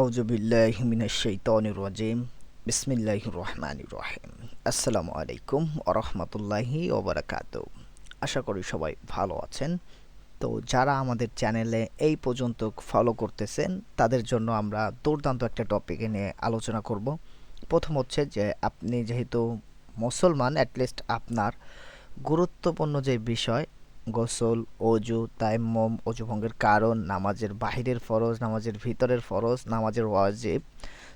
আউযু বিল্লাহি মিনাশ শাইতানির রাজিম। বিসমিল্লাহির রহমানির রহিম। আসসালামু আলাইকুম ওয়া রাহমাতুল্লাহি ওয়া বারাকাতুহু। আশা করি সবাই ভালো আছেন। তো যারা আমাদের চ্যানেলে এই পর্যন্ত ফলো করতেছেন, তাদের জন্য আমরা দুর্দান্ত একটা টপিকে নিয়ে আলোচনা করব। প্রথম হচ্ছে যে, আপনি যেহেতু মুসলমান অ্যাটলিস্ট আপনার গুরুত্বপূর্ণ যে বিষয় গোসল, অজু, তাইম্মম অজু ভঙ্গের কারণ, নামাজের বাহিরের ফরজ, নামাজের ভিতরের ফরজ, নামাজের ওয়াজিব,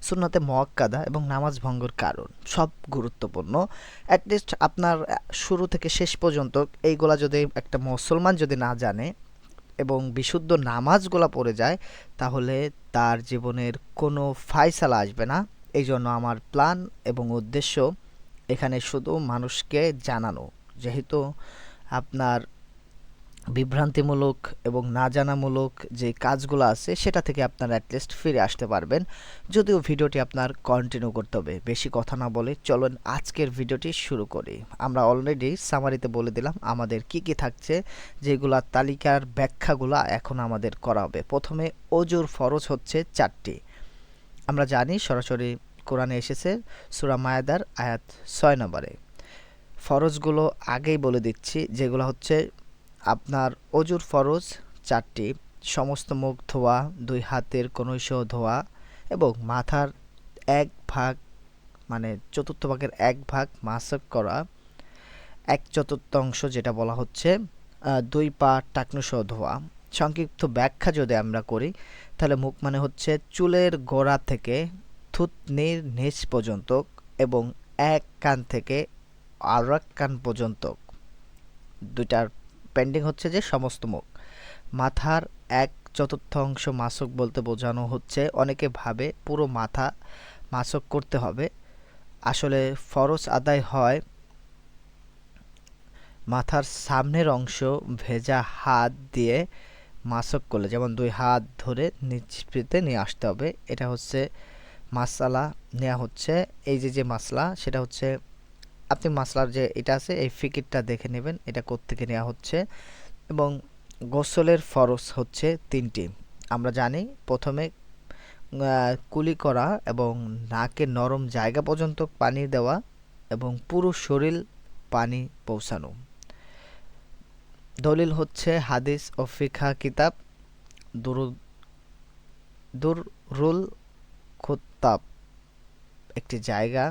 সুন্নতে মোয়াক্কাদা এবং নামাজ ভঙ্গের কারণ, সব গুরুত্বপূর্ণ। অ্যাটলিস্ট আপনার শুরু থেকে শেষ পর্যন্ত এইগুলা যদি একটা মুসলমান যদি না জানে এবং বিশুদ্ধ নামাজগুলা পড়ে যায়, তাহলে তার জীবনের কোনো ফায়সালা আসবে না। এই জন্য আমার প্ল্যান এবং উদ্দেশ্য এখানে শুধু মানুষকে জানানো। যেহেতু আপনার বিভ্রান্তিমূলক এবং না জানামূলক যে কাজগুলো আছে, সেটা থেকে আপনারা অ্যাটলিস্ট ফিরে আসতে পারবেন। যদিও ভিডিওটি আপনার কন্টিনিউ করতে হবে, বেশি কথা না বলে চলুন আজকের ভিডিওটি শুরু করি। আমরা অলরেডি সামারিতে বলে দিলাম আমাদের কি কি থাকছে, যেগুলা তালিকার ব্যাখ্যাগুলো এখন আমাদের করা হবে। প্রথমে অজুর ফরজ হচ্ছে চারটি। আমরা জানি সরাসরি কোরআনে এসেছে সুরা মায়াদার আয়াত ছয় নম্বরে। ফরজগুলো আগেই বলে দিচ্ছি, যেগুলো হচ্ছে আপনার অজুর ফরজ, চারটি, সমস্ত মুখ ধোয়া, দুই হাতের কনৈশ ধোয়া এবং মাথার এক ভাগ মানে চতুর্থ ভাগের এক ভাগ মাসক করা, এক চতুর্থাংশ যেটা বলা হচ্ছে দুই পা টাকনুসহ ধোয়া। সংক্ষিপ্ত ব্যাখ্যা যদি আমরা করি, তাহলে মুখ মানে হচ্ছে চুলের গোড়া থেকে থুতনির নিচ পর্যন্ত এবং এক কান থেকে আর এক কান পর্যন্ত। দুইটার পেন্ডিং হচ্ছে যে সমস্ত মুখ। মাথার এক চতুর্থাংশ মাসক বলতে বোঝানো হচ্ছে। অনেকে ভাবে পুরো মাথা মাসক করতে হবে। আসলে ফরজ আদায় হয় মাথার সামনের অংশ ভেজা হাত দিয়ে মাসক করলে, যেমন দুই হাত ধরে নিচপিতে নিয়ে আসতে হবে। এটা হচ্ছে মাসালা নেওয়া হচ্ছে। এই যে যে মাসলা, সেটা হচ্ছে আপনি মাসলার যে এটা আছে, এই ফিকিরটা দেখে নেবেন, এটা কোত্থেকে নেওয়া হচ্ছে। এবং গোসলের ফরজ হচ্ছে তিনটি। আমরা জানি প্রথমে কুলি করা এবং নাকে নরম জায়গা পর্যন্ত পানি দেওয়া এবং পুরো শরীর পানি পৌঁছানো। দলিল হচ্ছে হাদিস ও ফিখা কিতাব দুরু দুরুল খুত্তাব, একটি জায়গা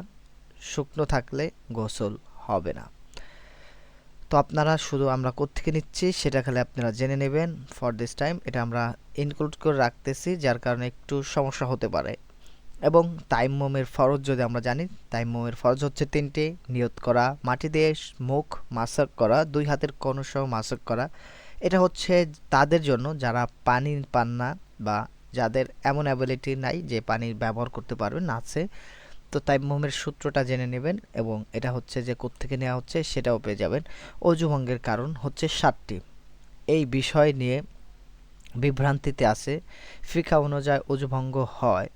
শুকনো থাকলে গোসল হবে না। তো আপনারা শুধু আমরা কোত্থেকে নিচ্ছি সেটা খালি আপনারা জেনে নেবেন। ফর দিস টাইম এটা আমরা ইনক্লুড করে রাখতেছি, যার কারণে একটু সমস্যা হতে পারে। এবং তাইম্মমের ফরজ যদি আমরা জানি তাইম্মমের ফরজ হচ্ছে তিনটি। নিয়ত করা, মাটি দিয়ে মুখ মাসাক করা, দুই হাতের কনুসহ মাসাক করা। এটা হচ্ছে তাদের জন্য, যারা পানি পান না বা যাদের এমন অ্যাবিলিটি নাই যে পানির ব্যবহার করতে পারবেন আছে তো তাইম্মমের সূত্রটা জেনে নেবেন এবং এটা হচ্ছে যে থেকে নেওয়া হচ্ছে সেটাও পেয়ে যাবেন। অজুভঙ্গের কারণ হচ্ছে সাতটি। এই বিষয় নিয়ে বিভ্রান্তিতে আছে। ফিকা অনুযায়ী অজুভঙ্গ হয়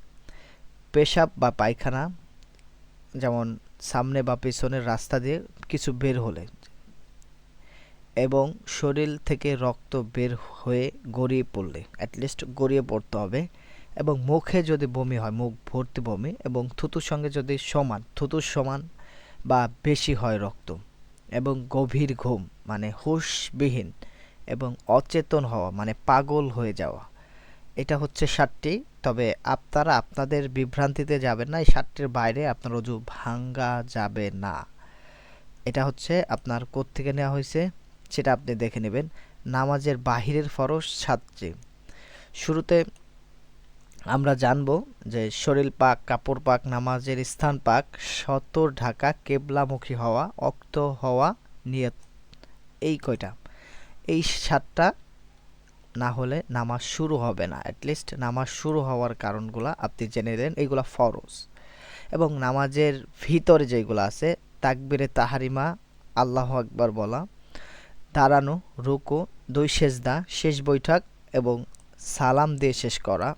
পেশাব বা পায়খানা, যেমন সামনে বা পেছনের রাস্তা দিয়ে কিছু বের হলে এবং শরীর থেকে রক্ত বের হয়ে গড়িয়ে পড়লে অ্যাটলিস্ট গড়িয়ে পড়তে হবে। এবং মুখে যদি বমি হয়, মুখ ভর্তি বমি এবং থুতুর সঙ্গে যদি সমান থুতুর সমান বা বেশি হয় রক্ত এবং গভীর ঘুম মানে হুশবিহীন এবং অচেতন হওয়া মানে পাগল হয়ে যাওয়া, এটা হচ্ছে ষাটটি তবে আপনারা আপনাদের বিভ্রান্তিতে যাবেন না, এই ষাটটির বাইরে আপনার অজু ভাঙ্গা যাবে না। এটা হচ্ছে আপনার থেকে নেওয়া হয়েছে, সেটা আপনি দেখে নেবেন। নামাজের বাহিরের ফরস সাতটি। শুরুতে আমরা জানব যে শরীর পাক, কাপড় পাক, নামাজের স্থান পাক, সতর ঢাকা, কেবলামুখী হওয়া, অক্ত হওয়া নিয়ত। এই কয়টা? এই সাতটা না হলে নামাজ শুরু হবে না। অ্যাটলিস্ট নামাজ শুরু হওয়ার কারণগুলো আপনি জেনে দেন এইগুলো ফরজ। এবং নামাজের ভিতরে যেগুলো আছে, তাকবিরে তাহারিমা, আল্লাহ আকবার বলা, দাঁড়ানো, রুকু, দুই সেজদা, শেষ বৈঠক এবং সালাম দিয়ে শেষ করা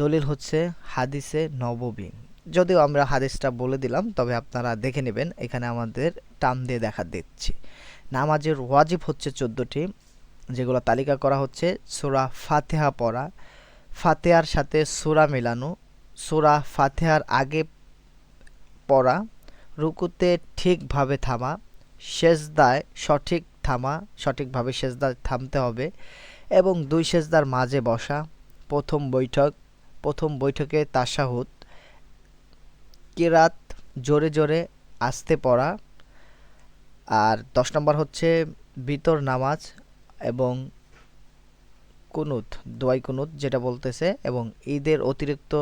দলিল হচ্ছে হাদিসে নববী যদিও আমরা হাদিসটা বলে দিলাম, তবে আপনারা দেখে নেবেন, এখানে আমাদের টান দিয়ে দেখা দিচ্ছি। নামাজের ওয়াজিব হচ্ছে চোদ্দোটি, যেগুলো তালিকা করা হচ্ছে। সোরা ফাতেহা পড়া, ফাতেহার সাথে সূরা মেলানো, সূরা ফাতেহার আগে পড়া, রুকুতে ঠিকভাবে থামা, সেজদায় সঠিক থামা, সঠিকভাবে সেজদায় থামতে হবে, এবং দুই সেজদার মাঝে বসা, প্রথম বৈঠক প্রথম বৈঠকে তাশাহুদ কিরাত জোরে জোরে আসতে পড়া। আর দশ নম্বর হচ্ছে বিতর নামাজ এবং কুনুত, দোয়াই কুনুত যেটা বলতেছে এবং ঈদের অতিরিক্ত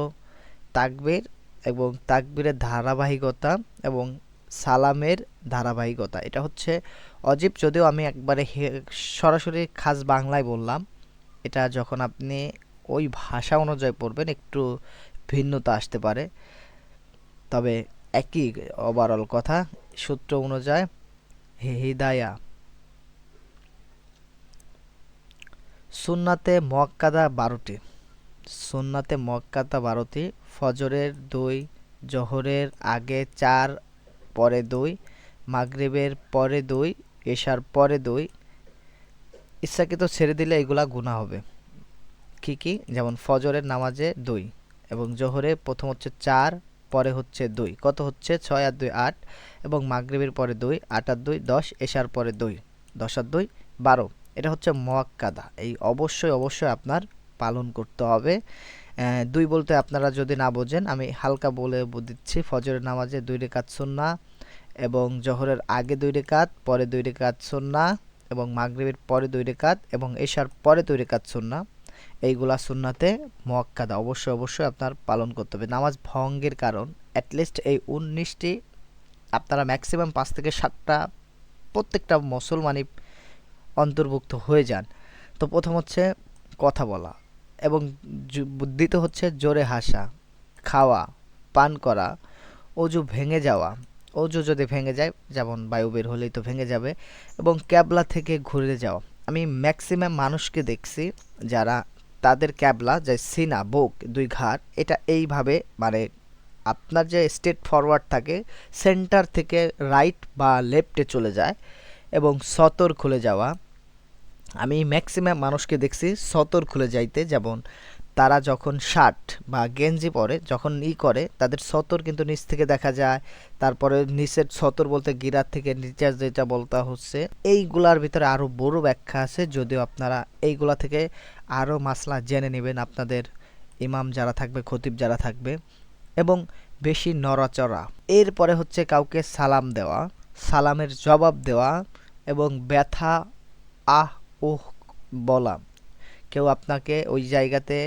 তাকবীর এবং তাকবীরের ধারাবাহিকতা এবং সালামের ধারাবাহিকতা। এটা হচ্ছে অজীব, যদিও আমি একবারে সরাসরি খাস বাংলায় বললাম। এটা যখন আপনি ওই ভাষা অনুযায়ী পড়বেন, একটু ভিন্নতা আসতে পারে। তবে একই ওভারঅল কথা, সূত্র অনুযায়ী হিদায়া সুন্নাতে মক্কাদা বারোটি। সুন্নাতে মক্কাদা বারোটি, ফজরের দুই, জহরের আগে চার, পরে দুই, মাগরিবের পরে দুই, এশার পরে দুই। ইচ্ছাকৃত ছেড়ে দিলে এগুলা গুণা হবে। কি কি? যেমন ফজরের নামাজে দুই এবং জোহরে প্রথম হচ্ছে চার, পরে হচ্ছে দুই। কত হচ্ছে? ছয় আর দুই আট এবং মাগরিবের পরে দুই, আট আর দুই, দশ, এশার পরে দুই, দশ আর দুই, বারো। এটা হচ্ছে মোয়াক্কাদা। এই অবশ্যই অবশ্যই আপনার পালন করতে হবে। দুই বলতে আপনারা যদি না বোঝেন, আমি হালকা বলে দিচ্ছি। ফজরের নামাজে দুই রেখাত সুন্না এবং জহরের আগে দুই রেখাত, পরে দুই রেখাত সুন্না এবং মাগরিবের পরে দুই রেখাত এবং এশার পরে দুই রেখাত সুন্না এইগুলা সুন্নাতে মোয়াক্কাদা। অবশ্যই অবশ্যই আপনার পালন করতে হবে। নামাজ ভঙ্গের কারণ অ্যাটলিস্ট এই উনিশটি, আপনারা ম্যাক্সিমাম পাঁচ থেকে সাতটা প্রত্যেকটা মুসলমানই অন্তর্ভুক্ত হয়ে যান। তো প্রথম হচ্ছে কথা বলা এবং দ্বিতীয় হচ্ছে জোরে হাসা, খাওয়া, পান করা, অজু ভেঙে যাওয়া। অজু যদি ভেঙে যায়, যেমন বায়ু বের হলেই তো ভেঙে যাবে এবং ক্যাবলা থেকে ঘুরে যাওয়া। আমি ম্যাক্সিমাম মানুষকে দেখছি যারা তাদের ক্যাবলা, যে সিনা, বুক, দুই ঘাট, এটা এইভাবে মানে আপনার যে স্টেট ফরওয়ার্ড থাকে সেন্টার থেকে রাইট বা লেফটে চলে যায় এবং সতর খুলে যাওয়া। আমি ম্যাক্সিমাম মানুষকে দেখছি সতর খুলে যাইতে, যেমন তারা যখন শার্ট বা গেঞ্জি পরে, যখন ই করে, তাদের সতর কিন্তু নিচ থেকে দেখা যায়। তারপরে নিচের সতর বলতে গিরার থেকে নিচের যেটা বলতে হচ্ছে, এইগুলার ভিতরে আরও বড় ব্যাখ্যা আছে, যদিও আপনারা এইগুলা থেকে আরও মাসলা জেনে নেবেন আপনাদের ইমাম যারা থাকবে, খতিব যারা থাকবে। এবং বেশি নড়াচড়া। এরপরে হচ্ছে কাউকে সালাম দেওয়া, সালামের জবাব দেওয়া এবং ব্যথা, আহ, ওহ বলা। কেউ আপনাকে ওই জায়গাতে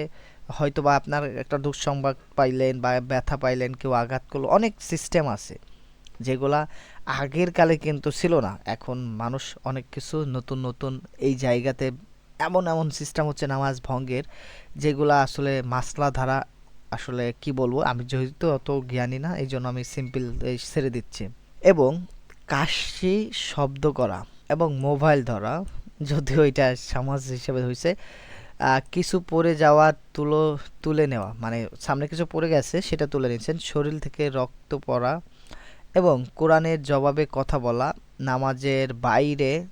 হয়তো বা আপনার একটা দুঃসংবাদ পাইলেন বা ব্যথা পাইলেন, কেউ আঘাত করল, অনেক সিস্টেম আছে যেগুলা আগের কালে কিন্তু ছিল না। এখন মানুষ অনেক কিছু নতুন নতুন এই জায়গাতে এমন এমন সিস্টেম হচ্ছে নামাজ ভঙ্গের যেগুলা আসলে মাসলা ধারা আসলে কি বলব, আমি যেহেতু অত জ্ঞানী না এই জন্য আমি সিম্পল ছেড়ে দিচ্ছি। এবং কাশি শব্দ করা এবং মোবাইল ধরা, যদিও এটা সমাজ হিসেবে হয়েছে কিছু পড়ে যাওয়া তুলো, তুলে নেওয়া মানে সামনে কিছু পড়ে গেছে সেটা তুলে নিয়েছেন শরীর থেকে রক্ত পড়া এবং কোরআনের জবাবে কথা বলা, নামাজের বাইরে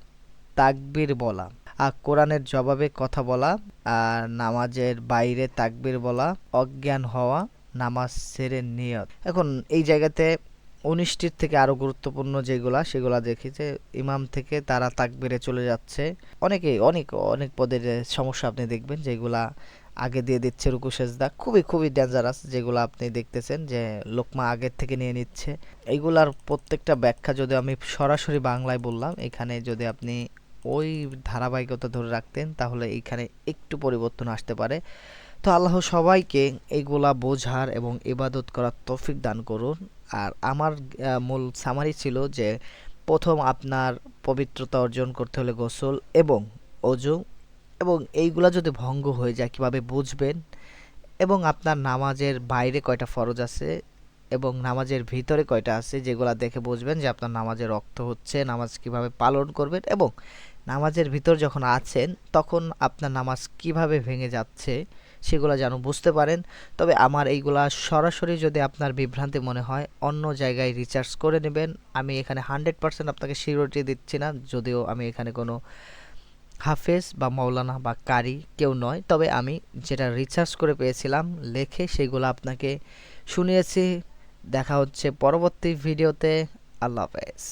তাকবির বলা, আর কোরআনের জবাবে কথা বলা, আর নামাজের বাইরে তাকবির বলা, অজ্ঞান হওয়া, নামাজ সেরে নিয়ত। এখন এই জায়গাতে উনিশটির থেকে আরও গুরুত্বপূর্ণ যেগুলা, সেগুলা দেখি যে ইমাম থেকে তারা তাক বেড়ে চলে যাচ্ছে। অনেকেই, অনেক অনেক পদের সমস্যা আপনি দেখবেন যেগুলা আগে দিয়ে দিচ্ছে রুকু সেজদা। খুবই খুবই ডেঞ্জারাস যেগুলো আপনি দেখতেছেন যে লোকমা আগের থেকে নিয়ে নিচ্ছে। এইগুলার প্রত্যেকটা ব্যাখ্যা যদি আমি সরাসরি বাংলায় বললাম, এখানে যদি আপনি ওই ধারাবাহিকতা ধরে রাখতেন, তাহলে এইখানে একটু পরিবর্তন আসতে পারে। তো আল্লাহ সবাইকে এইগুলা বোঝার এবং ইবাদত করার তৌফিক দান করুন। আর আমার মূল সামারি ছিল যে প্রথম আপনার পবিত্রতা অর্জন করতে হলে গোসল এবং অজু এবং এইগুলা যদি ভঙ্গ হয়ে যায় কীভাবে বুঝবেন? এবং আপনার নামাজের বাইরে কয়টা ফরজ আছে এবং নামাজের ভিতরে কয়টা আছে যেগুলা দেখে বুঝবেন যে আপনার নামাজের রক্ত হচ্ছে, নামাজ কীভাবে পালন করবেন এবং নামাজের ভিতর যখন আছেন তখন আপনার নামাজ কীভাবে ভেঙে যাচ্ছে সেগুলো যেন বুঝতে পারেন। তবে আমার এইগুলা সরাসরি যদি আপনার বিভ্রান্তি মনে হয়, অন্য জায়গায় রিচার্জ করে নেবেন। আমি এখানে হান্ড্রেড পার্সেন্ট আপনাকে সিওরিটি দিচ্ছি না, যদিও আমি এখানে কোনো হাফেজ বা মৌলানা বা কারি কেউ নয়। তবে আমি যেটা রিচার্জ করে পেয়েছিলাম, লেখে সেগুলো আপনাকে শুনিয়েছি। দেখা হচ্ছে পরবর্তী ভিডিওতে আল্লাহ হাফেজ।